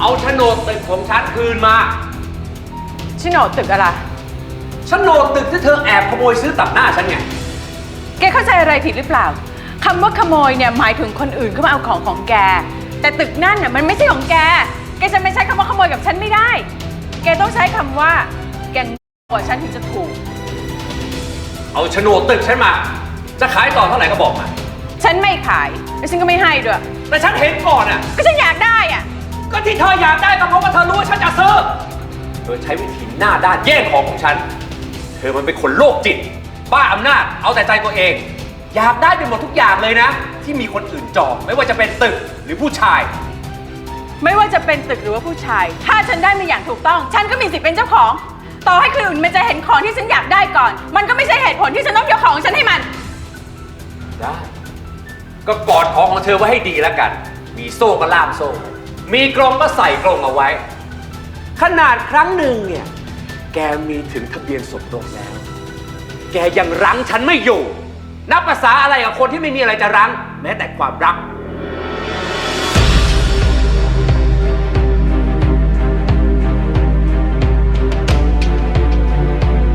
เอาโฉนดตึกของฉันคืนมาโฉนดตึกอะไร โฉนดตึกที่เธอแอบขโมยซื้อตัดหน้าฉันไง แกเข้าใจอะไรผิดหรือเปล่า คำว่าขโมยเนี่ยหมายถึงคนอื่นเข้ามาเอาของของแก แต่ตึกนั่นน่ะมันไม่ใช่ของแก แกจะไม่ใช้คำว่าขโมยกับฉันไม่ได้ แกต้องใช้คำว่า แกกว่าฉันถึงจะถูก เอาโฉนดตึกฉันมา จะขายต่อเท่าไหร่ก็บอกมา ฉันไม่ขาย และฉันก็ไม่ให้ด้วย แต่ฉันเห็นก่อนอะ ก็ฉันอยากได้อะ ก็ที่เธออยากได้ก็เพราะว่าเธอรู้ว่าฉันจะซื้อ เธอใช้วิธีหน้าด้านแย่งของของฉัน เธอมันเป็นคนโรคจิต บ้าอำนาจ เอาแต่ใจตัวเอง อยากได้ไปหมดทุกอย่างเลยนะ ที่มีคนอื่นจองไม่ว่าจะเป็นตึกหรือผู้ชาย ไม่ว่าจะเป็นตึกหรือว่าผู้ชาย ถ้าฉันได้มาอย่างถูกต้อง ฉันก็มีสิทธิ์เป็นเจ้าของ ต่อให้คนอื่นมันจะเห็นของที่ฉันอยากได้ก่อน มันก็ไม่ใช่เหตุผลที่ฉันต้องยกของฉันให้มัน ได้ ก็กอดของของเธอไว้ให้ดีแล้วกัน มีโซ่ก็ล่ามโซ่ มีกรงก็ใส่กรงเอาไว้ ขนาดครั้งหนึ่งเนี่ย แกมีถึงทะเบียนสมรสแล้ว แกยังรั้งฉันไม่อยู่ นับภาษาอะไรกับคนที่ไม่มีอะไรจะรั้ง แม้แต่ความรัก